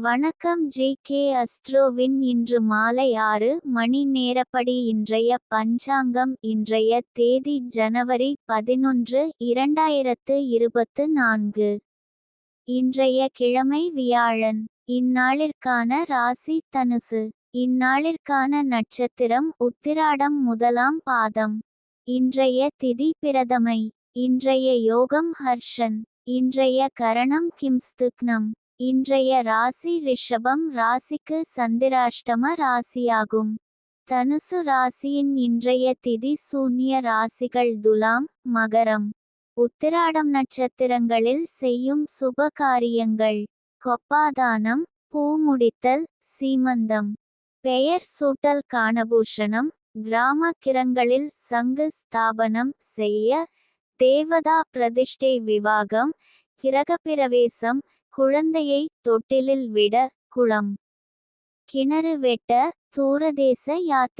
வணக்கம் J K அஸ்ட்ரோவின் இன்று மாலை ஆறு மணி நேரப்படி இன்றைய பஞ்சாங்கம் இன்றைய தேதி ஜனவரி பதினொன்று இரண்டாயிரத்து இருபத்து நான்கு. இன்றைய கிழமை வியாழன். இந்நாளிற்கான ராசி தனுசு. இந்நாளிற்கான நட்சத்திரம் உத்திராடம் முதலாம் பாதம். இன்றைய திதி பிரதமை. இன்றைய யோகம் ஹர்ஷன். இன்றைய கரணம் கிம்ஸ்துக்னம். இன்றைய ராசி ரிஷபம் ராசிக்கு சந்திராஷ்டம ராசியாகும். தனுசு ராசியின் இன்றைய திதி சூன்ய ராசிகள் துலாம் மகரம். உத்திராடம் நட்சத்திரங்களில் செய்யும் சுப காரியங்கள். கொப்பாதானம் பூ முடித்தல் சீமந்தம். பெயர் சூட்டல் காணபூஷணம் கிராம கிரங்களில் சங்கு ஸ்தாபனம் செய்ய தேவதா பிரதிஷ்டை விவாகம் கிரகப்பிரவேசம் குழந்தையை தொட்டிலில் விட குளம். கிணறு வெட்ட தூரதேச யாத்திரை.